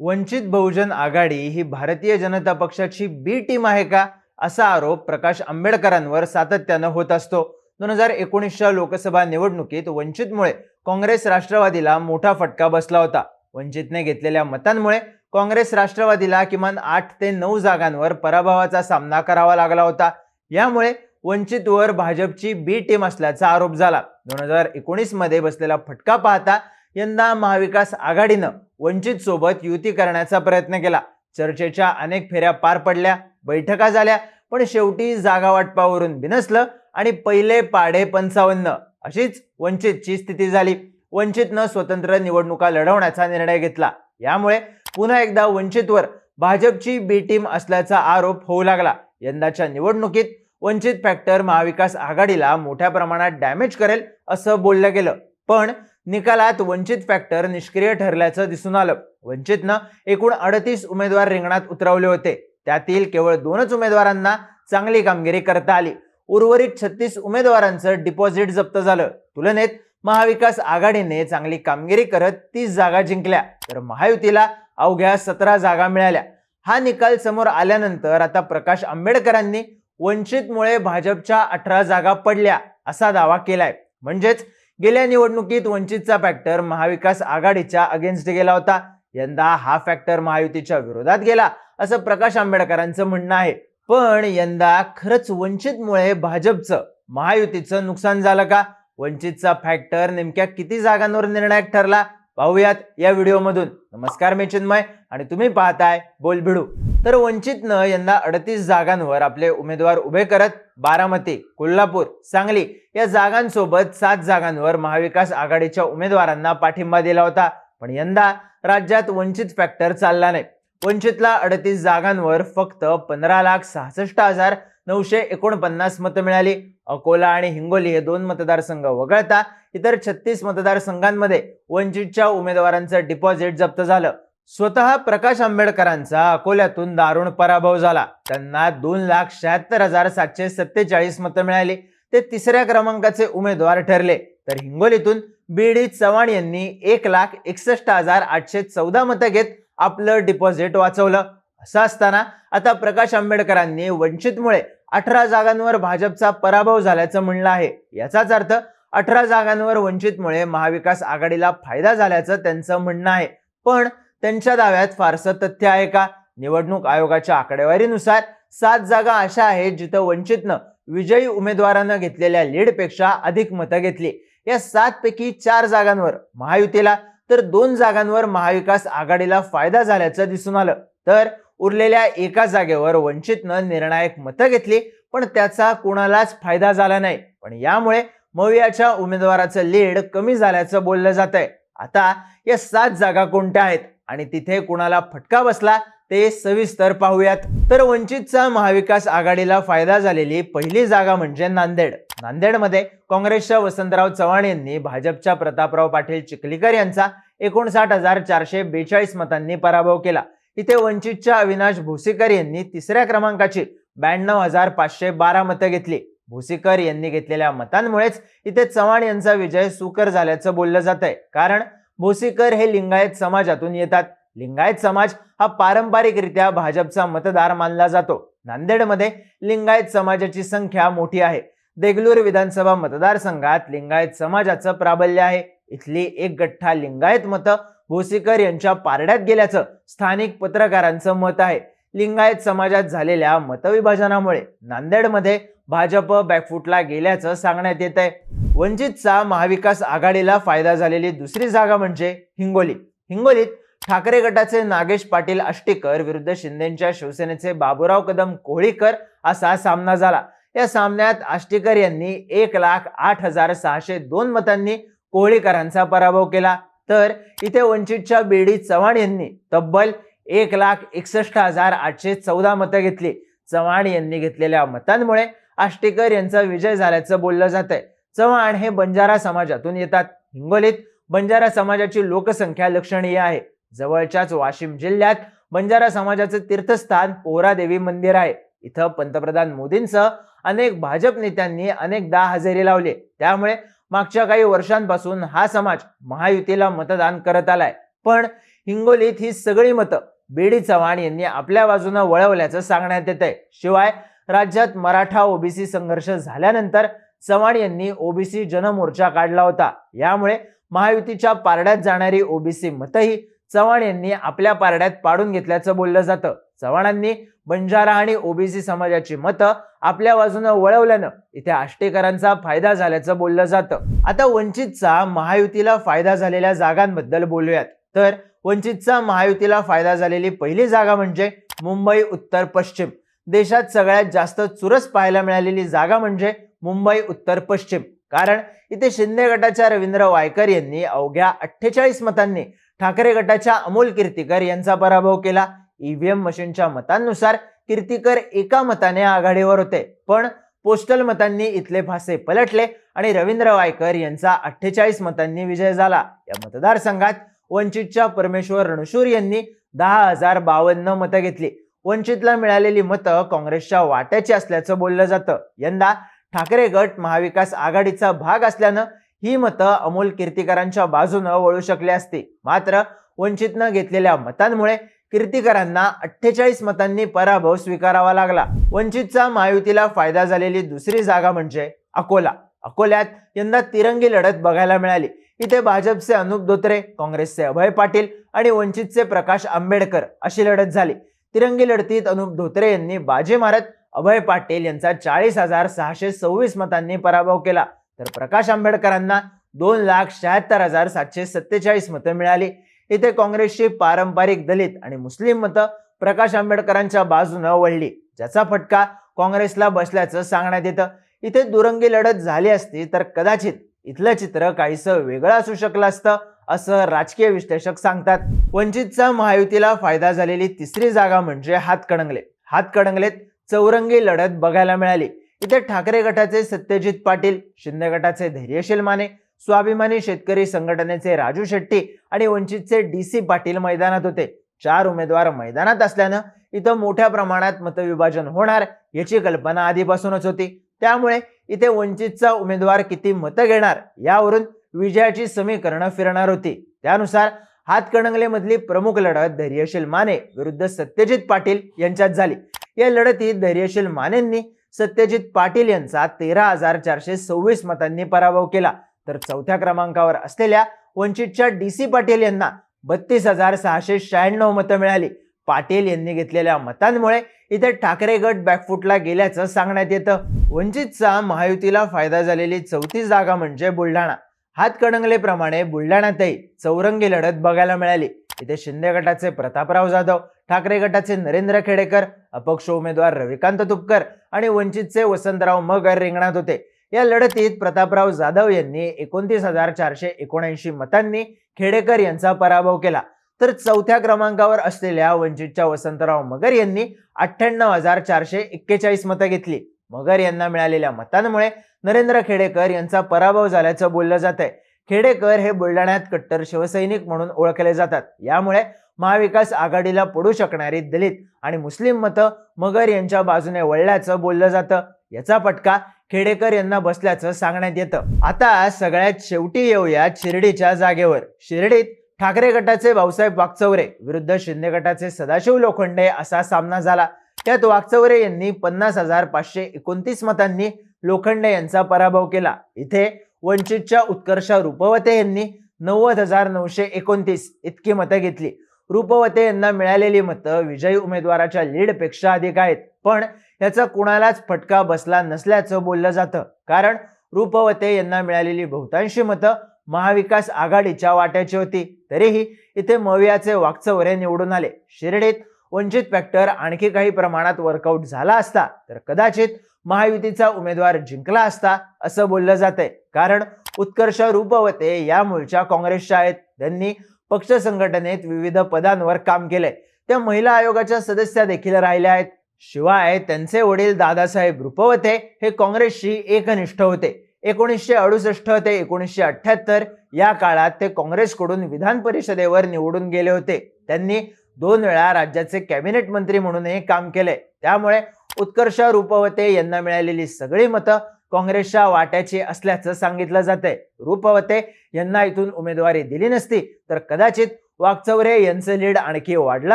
वंचित बहुजन आघाडी ही भारतीय जनता पक्षाची बी टीम आहे का? असा आरोप प्रकाश आंबेडकरांवर सातत्यानं होत असतो. दोन हजार एकोणीसच्या लोकसभा निवडणुकीत वंचितमुळे काँग्रेस राष्ट्रवादीला मोठा फटका बसला होता. वंचितने घेतलेल्या मतांमुळे काँग्रेस राष्ट्रवादीला किमान आठ ते नऊ जागांवर पराभवाचा सामना करावा लागला होता. यामुळे वंचितवर भाजपची बी टीम असल्याचा आरोप झाला. दोन हजार एकोणीसमध्ये बसलेला फटका पाहता यंदा महाविकास आघाडीनं वंचित सोबत युती करण्याचा प्रयत्न केला. चर्चेच्या अनेक फेऱ्या पार पडल्या बैठका झाल्या पण शेवटी जागा वाटपावरून बिनसलं आणि पहिले पाडे पंचावन्न अशीच वंचितची स्थिती झाली. वंचितनं स्वतंत्र निवडणुका लढवण्याचा निर्णय घेतला. यामुळे पुन्हा एकदा वंचितवर भाजपची बी टीम असल्याचा आरोप होऊ लागला. यंदाच्या निवडणुकीत वंचित फॅक्टर महाविकास आघाडीला मोठ्या प्रमाणात डॅमेज करेल असं बोललं गेलं. पण निकालात वंचित फॅक्टर निष्क्रिय ठरल्याचं दिसून आलं. वंचितनं एकूण अडतीस उमेदवार रिंगणात उतरवले होते. त्यातील केवळ दोनच उमेदवारांना चांगली कामगिरी करता आली. उर्वरित छत्तीस उमेदवारांचं डिपॉझिट जप्त झालं. तुलनेत महाविकास आघाडीने चांगली कामगिरी करत तीस जागा जिंकल्या. तर महायुतीला अवघ्या सतरा जागा मिळाल्या. हा निकाल समोर आल्यानंतर आता प्रकाश आंबेडकरांनी वंचितमुळे भाजपच्या अठरा जागा पडल्या असा दावा केलाय. म्हणजेच गेल्या निवडणुकीत वंचितचा फॅक्टर महाविकास आघाडीच्या अगेन्स्ट गेला होता. यंदा हा फॅक्टर महायुतीच्या विरोधात गेला असं प्रकाश आंबेडकरांचं म्हणणं आहे. पण यंदा खरंच वंचितमुळे भाजपचं महायुतीचं नुकसान झालं का? वंचितचा फॅक्टर नेमक्या किती जागांवर निर्णायक ठरला? पाहूयात या व्हिडिओमधून. नमस्कार मी चिन्मय आणि तुम्ही पाहताय बोल भिडू तर वंचितनं यंदा अडतीस जागांवर आपले उमेदवार उभे करत बारामती कोल्हापूर सांगली या जागांसोबत सात जागांवर महाविकास आघाडीच्या उमेदवारांना पाठिंबा दिला होता. पण यंदा राज्यात वंचित फॅक्टर चालला नाही. वंचितला अडतीस जागांवर फक्त पंधरा लाख सहासष्ट हजार नऊशे एकोणपन्नास मतं मिळाली. अकोला आणि हिंगोली हे दोन मतदारसंघ वगळता इतर छत्तीस मतदारसंघांमध्ये वंचितच्या उमेदवारांचं डिपॉझिट जप्त झालं. स्वतः प्रकाश आंबेडकरांचा अकोल्यातून दारुण पराभव झाला. त्यांना दोन लाख शहात्तर हजार सातशे सत्तेचाळीस मतं मिळाली. ते तिसऱ्या क्रमांकाचे उमेदवार ठरले. तर हिंगोलीतून बी डी चव्हाण यांनी एक लाख एकसष्ट हजार आठशे चौदा मतं घेत आपलं डिपॉझिट वाचवलं. असं असताना आता प्रकाश आंबेडकरांनी वंचितमुळे अठरा जागांवर भाजपचा पराभव झाल्याचं म्हणलं आहे. याचाच अर्थ अठरा जागांवर वंचितमुळे महाविकास आघाडीला फायदा झाल्याचं त्यांचं म्हणणं आहे. पण त्यांच्या दाव्यात फारसं तथ्य आहे का? निवडणूक आयोगाच्या आकडेवारीनुसार सात जागा अशा आहेत जिथं वंचितनं विजयी उमेदवारानं घेतलेल्या लीडपेक्षा अधिक मतं घेतली. या सात पैकी चार जागांवर महायुतीला तर दोन जागांवर महाविकास आघाडीला फायदा झाल्याचं दिसून आलं. तर उरलेल्या एका जागेवर वंचितनं निर्णायक मतं घेतली पण त्याचा कोणालाच फायदा झाला नाही. पण यामुळे मवियाच्या उमेदवाराचं लीड कमी झाल्याचं बोललं जात आहे आता या सात जागा कोणत्या आहेत? आणि तिथे कुणाला फटका बसला ते सविस्तर पाहूयात. तर वंचितचा महाविकास आघाडीला फायदा झालेली पहिली जागा म्हणजे नांदेड. नांदेडमध्ये काँग्रेसच्या वसंतराव चव्हाण यांनी भाजपच्या प्रतापराव पाटील चिखलीकर यांचा एकोणसाठ हजार चारशे बेचाळीस मतांनी पराभव केला. इथे वंचितच्या अविनाश भोसीकर यांनी तिसऱ्या क्रमांकाची ब्याण्णव हजार पाचशे बारा मतं घेतली. भोसीकर यांनी घेतलेल्या मतांमुळेच इथे चव्हाण यांचा विजय सुकर झाल्याचं बोललं जात आहे कारण भोसीकर हे लिंगायत समाजातून येतात. लिंगायत समाज हा पारंपरिकरित्या भाजपचा मतदार मानला जातो. नांदेडमध्ये लिंगायत समाजाची संख्या मोठी आहे. देगलूर विधानसभा मतदारसंघात लिंगायत समाजाचं प्राबल्य आहे. इथली एक गठ्ठा लिंगायत मतं भोसेकर यांच्या पारड्यात गेल्याचं स्थानिक पत्रकारांचं मत आहे. लिंगायत समाजात झालेल्या मतविभाजनामुळे नांदेडमध्ये भाजप बॅकफुटला गेल्याचं सांगण्यात येत आहे. वंचितचा महाविकास आघाडीला फायदा झालेली दुसरी जागा म्हणजे हिंगोली. हिंगोलीत ठाकरे गटाचे नागेश पाटील आष्टीकर विरुद्ध शिंदेच्या शिवसेनेचे बाबुराव कदम कोहळीकर असा सामना झाला. या सामन्यात आष्टीकर यांनी एक लाख आठ हजार सहाशे दोन मतांनी कोहळीकरांचा पराभव केला. तर इथे वंचितच्या बेडी चव्हाण यांनी तब्बल एक लाख एकसष्ट हजार आठशे चौदा मतं घेतली. चव्हाण यांनी घेतलेल्या मतांमुळे आष्टीकर यांचा विजय झाल्याचं बोललं जात आहे चव्हाण हे बंजारा समाजातून येतात. हिंगोलीत बंजारा समाजाची लोकसंख्या लक्षणीय आहे. जवळच्याच वाशिम जिल्ह्यात बंजारा समाजाचं तीर्थस्थान पोहरादेवी मंदिर आहे. इथं पंतप्रधान मोदींसह अनेक भाजप नेत्यांनी अनेकदा हजेरी लावली. त्यामुळे मागच्या काही वर्षांपासून हा समाज महायुतीला मतदान करत आलाय. पण हिंगोलीत ही सगळी मतं बीडी चव्हाण यांनी आपल्या बाजूनं वळवल्याचं सांगण्यात येत आहे शिवाय राज्यात मराठा ओबीसी संघर्ष झाल्यानंतर चव्हाण यांनी ओबीसी जनमोर्चा काढला होता. यामुळे महायुतीच्या पारड्यात जाणारी ओबीसी मतही चव्हाण यांनी आपल्या पारड्यात पाडून घेतल्याचं बोललं जातं. चव्हाणांनी बंजारा आणि ओबीसी समाजाची मतं आपल्या बाजूनं वळवल्यानं इथे आष्टेकरांचा फायदा झाल्याचं बोललं जातं. आता वंचितचा महायुतीला फायदा झालेल्या जागांबद्दल बोलूयात. तर वंचितचा महायुतीला फायदा झालेली पहिली जागा म्हणजे मुंबई उत्तर पश्चिम. देशात सगळ्यात जास्त चुरस पाहायला मिळालेली जागा म्हणजे मुंबई उत्तर पश्चिम. कारण इथे शिंदे गटाच्या रवींद्र वायकर यांनी अवघ्या अठ्ठेचाळीस मतांनी ठाकरे गटाच्या अमोल कीर्तीकर यांचा पराभव केला. ईव्हीएम मशीनच्या मतांनुसार कीर्तीकर एका मताने आघाडीवर होते. पण पोस्टल मतांनी इथले फासे पलटले आणि रवींद्र वायकर यांचा अठ्ठेचाळीस मतांनी विजय झाला. या मतदारसंघात वंचितच्या परमेश्वर रणशूर यांनी दहा हजार बावन्न मतं घेतली. वंचितला मिळालेली मतं काँग्रेसच्या वाट्याची असल्याचं बोललं जातं. यंदा ठाकरे गट महाविकास आघाडीचा भाग असल्यानं ही मतं अमोल कीर्तीकरांच्या बाजूनं वळू शकली असती. मात्र वंचितनं घेतलेल्या मतांमुळे कीर्तीकरांना अठ्ठेचाळीस मतांनी पराभव स्वीकारावा लागला. वंचितचा महायुतीला फायदा झालेली दुसरी जागा म्हणजे अकोला. अकोल्यात यंदा तिरंगी लढत बघायला मिळाली. इथे भाजपचे अनुप धोत्रे काँग्रेसचे अभय पाटील आणि वंचितचे प्रकाश आंबेडकर अशी लढत झाली. तिरंगी लढतीत अनुप धोत्रे यांनी बाजी मारत अभय पाटील यांचा चाळीस हजार सहाशे सव्वीस मतांनी पराभव केला. तर प्रकाश आंबेडकरांना दोन लाख शहात्तर हजार सातशे सत्तेचाळीस मतं मिळाली. इथे काँग्रेसची पारंपरिक दलित आणि मुस्लिम मतं प्रकाश आंबेडकरांच्या बाजूनं वळली. ज्याचा फटका काँग्रेसला बसल्याचं सांगण्यात येतं. इथे दुरंगी लढत झाली असती तर कदाचित इथलं चित्र काहीसं वेगळं असू शकलं असतं असं राजकीय विश्लेषक सांगतात. वंचितचा महायुतीला फायदा झालेली तिसरी जागा म्हणजे हातकणंगले. हातकणंगलेत चौरंगी लढत बघायला मिळाली. इथे ठाकरे गटाचे सत्यजित पाटील शिंदे गटाचे धैर्यशील माने स्वाभिमानी शेतकरी संघटनेचे राजू शेट्टी आणि वंचितचे डी सी पाटील मैदानात होते. चार उमेदवार मैदानात असल्यानं इथं मोठ्या प्रमाणात मतविभाजन होणार याची कल्पना आधीपासूनच होती. त्यामुळे इथे वंचितचा उमेदवार किती मतं घेणार यावरून विजयाची समीकरणं फिरणार होती. त्यानुसार हातकणंगलेमधली प्रमुख लढत धैर्यशील माने विरुद्ध सत्यजित पाटील यांच्यात झाली. या लढतीत धैर्यशील मानेंनी सत्यजित पाटील यांचा तेरा हजार चारशे सव्वीस मतांनी पराभव केला. तर चौथ्या क्रमांकावर असलेल्या वंचितच्या डी सी पाटील यांना बत्तीस हजार सहाशे शहाण्णव मतं मिळाली. पाटील यांनी घेतलेल्या मतांमुळे इथे ठाकरे गट बॅकफुटला गेल्याचं सांगण्यात येतं. वंचितचा महायुतीला फायदा झालेली चौथी जागा म्हणजे बुलढाणा. हातकणंगलेप्रमाणे बुलढाण्यातही चौरंगी लढत बघायला मिळाली. इथे शिंदे गटाचे प्रतापराव जाधव ठाकरे गटाचे नरेंद्र खेडेकर अपक्ष उमेदवार रविकांत तुपकर आणि वंचितचे वसंतराव मगर रिंगणात होते. या लढतीत प्रतापराव जाधव यांनी एकोणतीस हजार चारशे एकोणऐंशी मतांनी खेडेकर यांचा पराभव केला. तर चौथ्या क्रमांकावर असलेल्या वंचितच्या वसंतराव मगर यांनी अठ्ठ्याण्णव हजार चारशे एक्केचाळीस मतं घेतली. मगर यांना मिळालेल्या मतांमुळे नरेंद्र खेडेकर यांचा पराभव झाल्याचं बोललं जात आहे खेडेकर हे बुलढाण्यात कट्टर शिवसैनिक म्हणून ओळखले जातात. यामुळे महाविकास आघाडीला पडू शकणारी दलित आणि मुस्लिम मतं मगर यांच्या बाजूने वळल्याचं बोललं जातं. याचा फटका खेडेकर यांना बसल्याचं सांगण्यात येतं. आता सगळ्यात शेवटी येऊया शिर्डीच्या जागेवर. शिर्डीत ठाकरे गटाचे भाऊसाहेब वागचौरे विरुद्ध शिंदे गटाचे सदाशिव लोखंडे असा सामना झाला. त्यात वागचौरे यांनी पन्नास हजार पाचशे एकोणतीस मतांनी लोखंडे यांचा पराभव केला. इथे वंचितच्या उत्कर्ष रुपवते यांनी नव्वद हजार नऊशे एकोणतीस इतकी मतं घेतली. रूपवते यांना मिळालेली मतं विजयी उमेदवाराच्या लीडपेक्षा अधिक आहेत. पण याचा कुणालाच फटका बसला नसल्याचं बोललं जातं. कारण रूपवते यांना मिळालेली बहुतांशी मतं महाविकास आघाडीच्या वाट्याची होती. तरीही इथे मवियाचे वाकचौरे निवडून आले. शिर्डीत वंचित फॅक्टर आणखी काही प्रमाणात वर्कआउट झाला असता तर कदाचित महायुतीचा उमेदवार जिंकला असता असं बोललं जातंय. कारण उत्कर्ष रूपवते या मूळच्या काँग्रेसच्या आहेत त्यांनी पक्ष संघटनेत विविध पदांवर काम केलंय. त्या महिला आयोगाच्या सदस्या देखील राहिल्या आहेत. शिवाय त्यांचे वडील दादासाहेब रुपवते हे काँग्रेसशी एकनिष्ठ होते. एकोणीसशे अडुसष्ट ते एकोणीसशे अठ्ठ्याहत्तर या काळात ते काँग्रेसकडून विधान परिषदेवर निवडून गेले होते. त्यांनी दोन वेळा राज्याचे कॅबिनेट मंत्री म्हणूनही काम केले त्यामुळे उत्कर्ष रूपवते यांना मिळालेली सगळी मतं काँग्रेसच्या वाट्याची असल्याचं सांगितलं जातंय. रूपवते यांना इथून उमेदवारी दिली नसती तर कदाचित वाकचौरे यांचं लीड आणखी वाढलं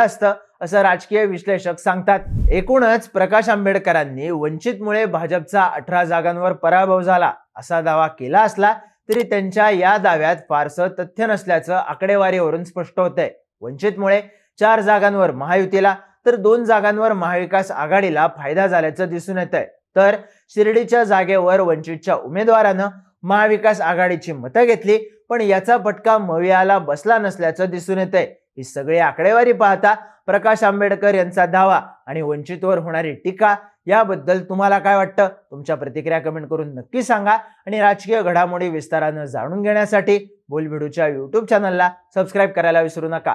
असतं असं राजकीय विश्लेषक सांगतात. एकूणच प्रकाश आंबेडकरांनी वंचितमुळे भाजपचा अठरा जागांवर पराभव झाला असा दावा केला असला तरी त्यांच्या या दाव्यात फारसं तथ्य नसल्याचं आकडेवारीवरून स्पष्ट होतंय. वंचितमुळे चार जागांवर महायुतीला तर दोन जागांवर महाविकास आघाडीला फायदा झाल्याचं दिसून येत आहे तर शिर्डीच्या जागेवर वंचितच्या उमेदवारानं महाविकास आघाडीची मतं घेतली पण याचा फटका मवियाला बसला नसल्याचं दिसून येत आहे ही सगळी आकडेवारी पाहता प्रकाश आंबेडकर यांचा दावा आणि वंचितवर होणारी टीका याबद्दल तुम्हाला काय वाटतं? तुमच्या प्रतिक्रिया कमेंट करून नक्की सांगा आणि राजकीय घडामोडी विस्तारानं जाणून घेण्यासाठी बोलबिडूच्या यूट्यूब चॅनलला सबस्क्राईब करायला विसरू नका.